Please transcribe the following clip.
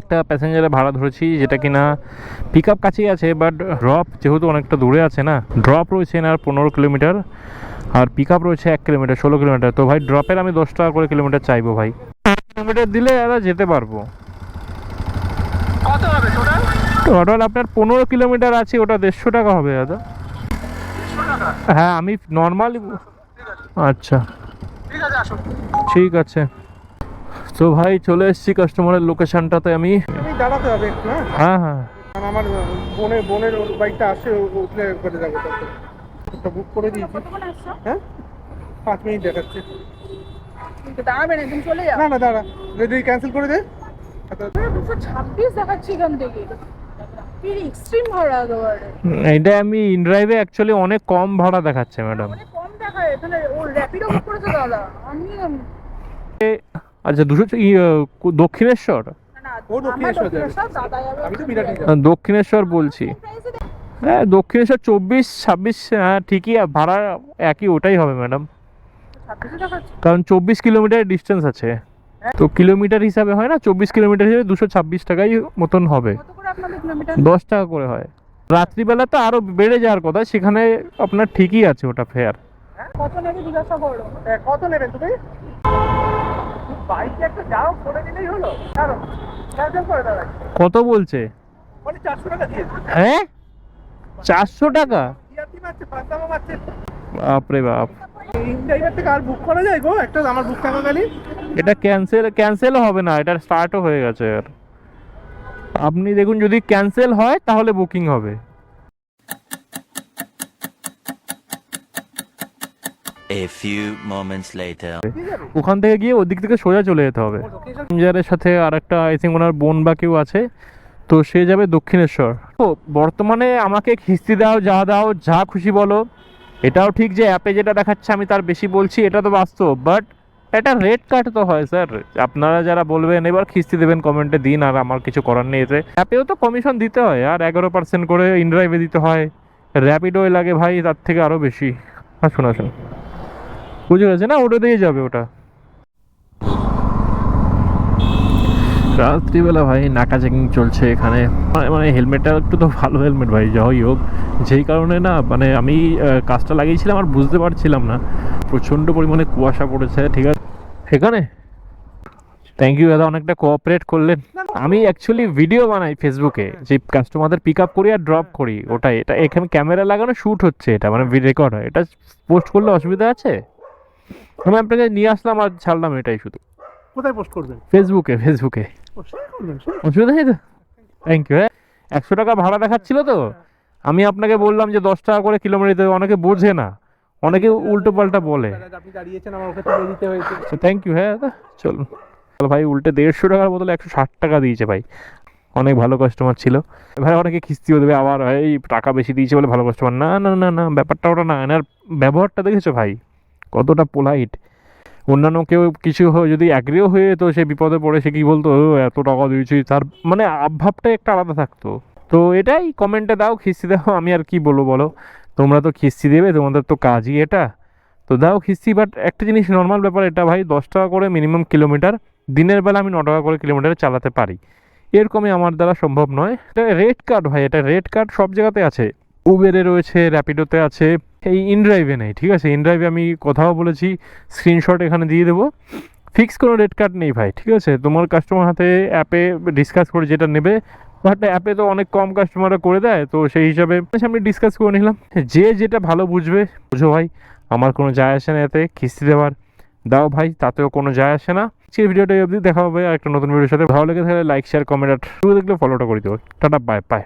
একটা প্যাসেঞ্জারের ভাড়া ধরেছি যেটা কিনা পিক আপ কাছেই আছে বাট ড্রপ যেহেতু অনেকটা দূরে আছে না ড্রপ রয়েছে না পনেরো কিলোমিটার আর পিক আপ রয়েছে এক কিলোমিটার ষোলো কিলোমিটার তো ভাই ড্রপের আমি দশ টাকা করে কিলোমিটার চাইব ভাই। কিলোমিটার দিলে দাদা যেতে পারব। টোটাল আপনার পনেরো কিলোমিটার আছে ওটা দেড়শো টাকা হবে দাদা। হ্যাঁ আমি নর্মালি আচ্ছা। ঠিক আছে। তো ভাই চলে এসেছি কাস্টমারের লোকেশনটাতে আমি। আমি দাঁড়াতে হবে একটু হ্যাঁ? হ্যাঁ হ্যাঁ। কারণ আমার বোনের বোনের ওর বাইকটা আসে উঠলে করে যাব একটা বুক করে দিয়েছি। হ্যাঁ? পাঁচ মিনিট দেখাচ্ছে। কিন্তু দাঁড়াবেন একদম চলে যাও। না না দাঁড়া। যদি ক্যান্সেল করে দে। আচ্ছা, দুশো ছাব্বিশ দেখাচ্ছি এখান থেকে। এক্সট্রিম ভাড়া এটা আমি ইনড্রাইভে অ্যাকচুয়ালি অনেক কম ভাড়া দেখাচ্ছে ম্যাডাম কম দেখায় তাহলে ও র্যাপিডো বুক করেছে দাদা। আমি আচ্ছা দুশো ই, দক্ষিণেশ্বর? না, না, ও দক্ষিণেশ্বর আমার যাবে। দক্ষিণেশ্বর, দাদা যাবে আমি তো বিরাটই আহ, দক্ষিণেশ্বর বলছি। হ্যাঁ দক্ষিণেশ্বর চব্বিশ ছাব্বিশ হ্যাঁ ঠিকই ভাড়া একই ওটাই হবে ম্যাডাম। কারণ চব্বিশ কিলোমিটার ডিস্টেন্স আছে। তো কিলোমিটার হিসাবে হয় না চব্বিশ কিলোমিটার হিসাবে দুশো ছাব্বিশ টাকাই মতন হবে। কত করে আপনাদের কিলোমিটার? দশ টাকা করে হয়। রাত্রিবেলা তো আরও বেড়ে যাওয়ার কথা সেখানে আপনার ঠিকই আছে ওটা ফেয়ার কত নেবে জিজ্ঞাসা করো হ্যাঁ, কত নেবেন তুমি? বাইকে একটা যাও করে দিলেই হলো। ছাড়ো ক্যান্সেল করে দাও। কত বলছে? মানে চারশো টাকা হ্যাঁ? চারশো টাকা? বাপরে বাপ। এটা ক্যান্সেল হবে না এটা স্টার্টও হয়ে গেছে আর। আপনি দেখুন যদি ক্যান্সেল হয় তাহলে বুকিং হবে। A few moments later. ওখান থেকে গিয়ে ওদিক থেকে সোজা চলে যেতে হবে। প্যাসেঞ্জারের সাথে আর একটা আই থিঙ্ক ওনার বোন বা কেউ আছে, তো সে যাবে দক্ষিণেশ্বর। তো বর্তমানে আমাকে খিস্তি দাও, যা দাও, যা খুশি বলো। এটাও ঠিক যে অ্যাপে যেটা দেখাচ্ছে আমি তার বেশি বলছি, এটা তো বাস্তব। বাট এটা রেড কার্ড তো হয় স্যার আপনারা যারা বলবেন, এবার খিস্তি দেবেন কমেন্টে দিন, আর আমার কিছু করার নেই এতে। অ্যাপেও তো কমিশন দিতে হয়, আর এগারো পার্সেন্ট করে ইনড্রাইভে দিতে হয়। র্যাপিডোয় লাগে ভাই, তার থেকে আরও বেশি। আসুন আসুন বুঝে গেছে না? ওটা দিয়ে যাবে ওটা। রাত্রিবেলা ভাই নাকা চেকিং চলছে এখানে। মানে- মানে হেলমেটটা একটু তো ভালো হেলমেট ভাই যাই হোক। যেই কারণে না মানে আমি কাজটা লাগিয়েছিলাম আর বুঝতে পারছিলাম না। প্রচণ্ড পরিমাণে কুয়াশা পড়েছে ঠিক আছে? এখানে? থ্যাংক ইউ দাদা অনেকটা কোঅপারেট করলেন। আমি অ্যাকচুয়ালি ভিডিও বানাই ফেসবুকে যে কাস্টমারদের পিক আপ করি আর ড্রপ করি ওটাই। এটা এখানে ক্যামেরা লাগানো শ্যুট হচ্ছে এটা মানে রেকর্ড হয়। এটা পোস্ট করলে অসুবিধা আছে? আমি আপনাকে নিয়ে আসলাম আর ছাড়লাম এটাই শুধু। কোথায় পোস্ট করবেন? ফেসবুকে ফেসবুকে। অসুবিধা নেই তো? থ্যাংক ইউ হ্যাঁ। একশো টাকা ভাড়া দেখাচ্ছিল তো? আমি আপনাকে বললাম যে দশ টাকা করে কিলোমিটার দিতে হবে। অনেকে বোঝে না। অনেকে উল্টো পাল্টা বলে থ্যাংক ইউ হ্যাঁ চলুন। চলো ভাই উল্টে দেড়শো টাকার বদলে একশো ষাট টাকা দিয়েছে ভাই। অনেক ভালো কাস্টমার ছিল। ভাই অনেকে কিস্তিও দেবে। আবার এই টাকা বেশি দিয়েছে বলে ভালো কাস্টমার না না না না ব্যাপারটা ওটা না। এনার ব্যবহারটা দেখেছ ভাই? কতটা পোলাইট অন্যান্য কেউ কিছু যদি অ্যাগ্রিও হয়ে তো সে বিপদে পড়ে সে কী বলতো "ও, এত টাকা দিয়েছি। তার মানে আভাবটা একটা আলাদা থাকতো। তো এটাই কমেন্টে দাও খিস্তি দাও আমি আর কি বলব বলো? তোমরা তো খিস্তি দেবে তোমাদের তো কাজই এটা। তো দাও খিস্তি বাট একটা জিনিস নর্মাল ব্যাপার এটা ভাই দশ টাকা করে মিনিমাম কিলোমিটার দিনের বেলা আমি ন টাকা করে কিলোমিটার চালাতে পারি। এরকমই আমার দ্বারা সম্ভব নয়। এটা রেড কার্ড ভাই এটা রেড কার্ড সব জায়গাতে আছে। উবেরে রয়েছে র্যাপিডোতে আছে, এই ইনড্রাইভে নেই, ঠিক আছে? ইনড্রাইভে আমি কথাও বলেছি স্ক্রিনশট এখানে দিয়ে দেবো। ফিক্স কোনো রেড কার্ড নেই ভাই, ঠিক আছে? তোমার কাস্টমার হাতে অ্যাপে ডিসকাস করে যেটা নেবে বাট অ্যাপে তো অনেক কম কাস্টমাররা করে দেয়, তো সেই হিসাবে আমি ডিসকাস করে নিলাম। যে যেটা ভালো বুঝবে, বুঝো ভাই, আমার কোনো যায় আসে না এতে, কিস্তি দেওয়ার। দাও ভাই, তাতেও কোনো যায় আসে না। আজকের ভিডিওটা অবধি, দেখা হবে আর একটা নতুন ভিডিওর সাথে। ভালো লেগে থাকলে লাইক শেয়ার কমেন্ট আর দেখলে ফলোটা করে দেবো টাটা বাই বাই